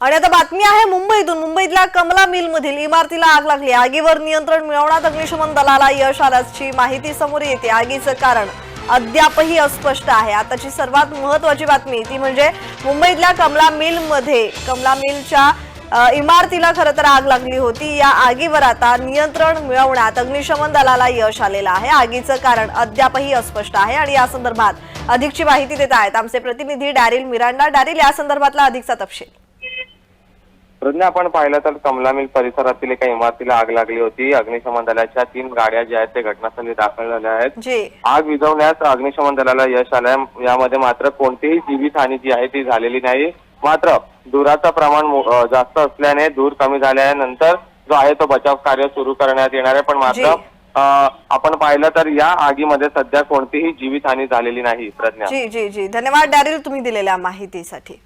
आणि आता बातमी आहे मुंबईतून. मुंबईतल्या कमला मिल मधील इमारतीला आग लागली. आगीवर नियंत्रण मिळवण्यात अग्निशमन दलाला यश आल्याची माहिती समोर येते. आगीचं कारण अद्यापही अस्पष्ट आहे. आताची सर्वात महत्वाची बातमी ती म्हणजे मुंबईतल्या कमला मिलमध्ये कमला मिलच्या इमारतीला खरं तर आग लागली होती. या आगीवर आता नियंत्रण मिळवण्यात अग्निशमन दलाला यश आलेलं आहे. आगीचं कारण अद्यापही अस्पष्ट आहे आणि या संदर्भात अधिकची माहिती देत आहेत आमचे प्रतिनिधी डॅरिल मिरांडा. डॅरिल या संदर्भातला अधिकचा तपशील. प्रज्ञा आपण पाहिलं तर कमला मिल परिसरातील एका इमारतीला आग लागली होती. अग्निशमन दलाच्या तीन गाड्या ज्या आहेत ते घटनास्थळी दाखल झाल्या आहेत. आग विझवण्यास अग्निशमन दलाला यश आलंय. यामध्ये मात्र कोणतीही जीवितहानी जी आहे ती झालेली नाही. मात्र धुराचं प्रमाण जास्त असल्याने धूर कमी झाल्यानंतर जो आहे तो बचाव कार्य सुरू करण्यात येणार आहे. पण मात्र आपण पाहिलं तर या आगीमध्ये सध्या कोणतीही जीवितहानी झालेली नाही प्रज्ञा. जी जी जी. धन्यवाद डॅरिल तुम्ही दिलेल्या माहितीसाठी.